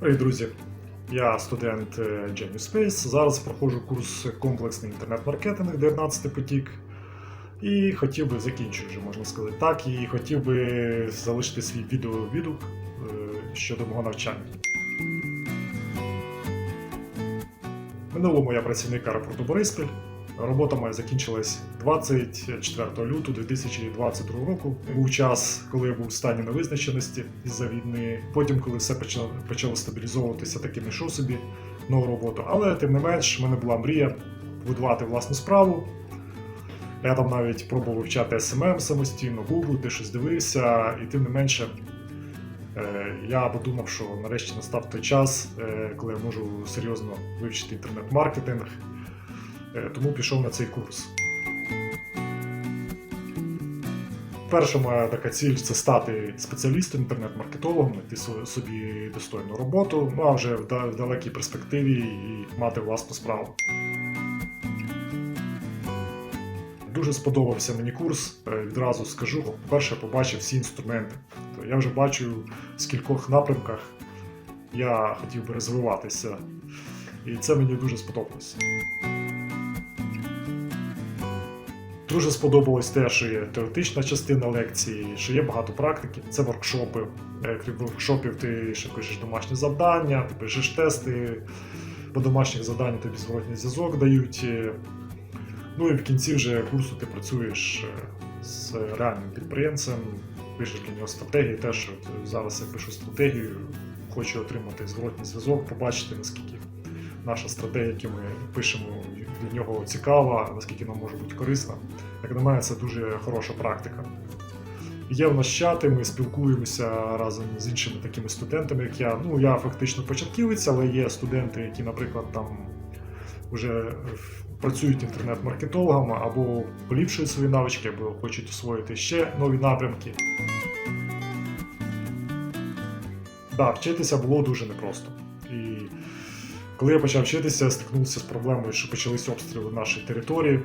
Привіт, друзі! Я студент е, Genius Space. Зараз проходжу курс комплексний інтернет-маркетинг 19 потік. І хотів би закінчую вже, можна сказати так, і хотів би залишити свій відеовідгук е, щодо мого навчання. Минулому я працівник аеропорту Бориспіль. Робота моя закінчилась 24 лютого 2022 року. Був час, коли я був в стані невизначеності із-за війни. Потім, коли все почало, почало стабілізовуватися, таки знайшов собі нову роботу. Але тим не менш, в мене була мрія будувати власну справу. Я там навіть пробував вивчати SMM самостійно, Google, де щось дивився, і тим не менше. е, Я подумав, що нарешті настав той час, е, коли я можу серйозно вивчити інтернет-маркетинг, тому пішов на цей курс. Перша моя така ціль це стати спеціалістом, інтернет-маркетологом, знайти собі достойну роботу, ну а вже в далекій перспективі і мати власну справу. Дуже сподобався мені курс. е, Відразу скажу. По-перше, побачив всі інструменти. Тобто я вже бачу в скількох напрямках я хотів би розвиватися. І це мені дуже сподобалося. Дуже сподобалось те, що є теоретична частина лекції, що є багато практики. Це воркшопи. Е, Крім воркшопів, ти ще пишеш домашні завдання, ти пишеш тести. По домашніх завданнях тобі зворотній зв'язок дають. Е, Ну і в кінці вже курсу ти працюєш е, з реальним підприємцем, пишеш для нього стратегії. Теж зараз я пишу стратегію, хочу отримати зворотній зв'язок, побачити, наскільки наша стратегія, яку ми пишемо, для нього цікава, наскільки нам може бути корисна. Як на мене, це дуже хороша практика. Є в нас чати, ми спілкуємося разом з іншими такими студентами, як я. Ну, я фактично початківець, але є студенти, які, наприклад, там вже працюють інтернет-маркетологами або поліпшують свої навички, або хочуть освоїти ще нові напрямки. Так, вчитися було дуже непросто. І коли я почав вчитися, стикнувся з проблемою, що почалися обстріли нашої території.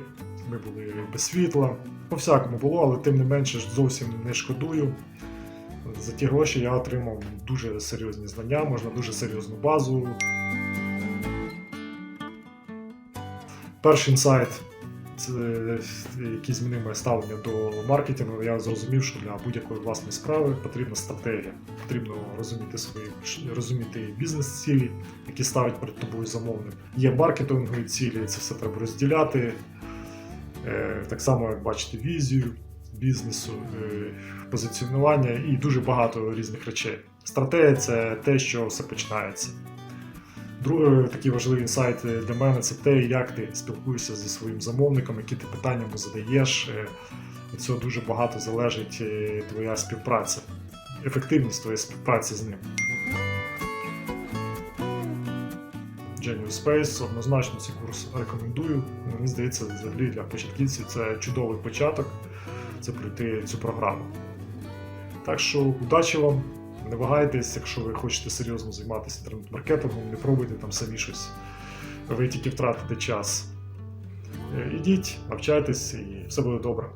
Ми були без світла. По всякому було, але тим не менше зовсім не шкодую. За ті гроші я отримав дуже серйозні знання, можна дуже серйозну базу. Перший інсайт, який змінив моє ставлення до маркетингу, я зрозумів, що для будь-якої власної справи потрібна стратегія. Потрібно розуміти свої розуміти бізнес-цілі, які ставить перед тобою замовник. Є маркетингові цілі, це все треба розділяти. Е, Так само, як бачити візію бізнесу, е, позиціонування і дуже багато різних речей. Стратегія це те, що все починається. Другий такий важливий інсайт для мене це те, як ти спілкуєшся зі своїм замовником, які ти питання йому задаєш. Е, Від цього дуже багато залежить е, твоя співпраця, ефективність твоєї співпраці з ним. Genius Space однозначно цей курс рекомендую. Мені здається, взагалі для початківців це чудовий початок це пройти цю програму. Так що удачі вам! Не вагайтесь, якщо ви хочете серйозно займатися інтернет-маркетингом, не пробуйте там самі щось. Ви тільки втратите час. Е, Ідіть, навчайтесь і все буде добре.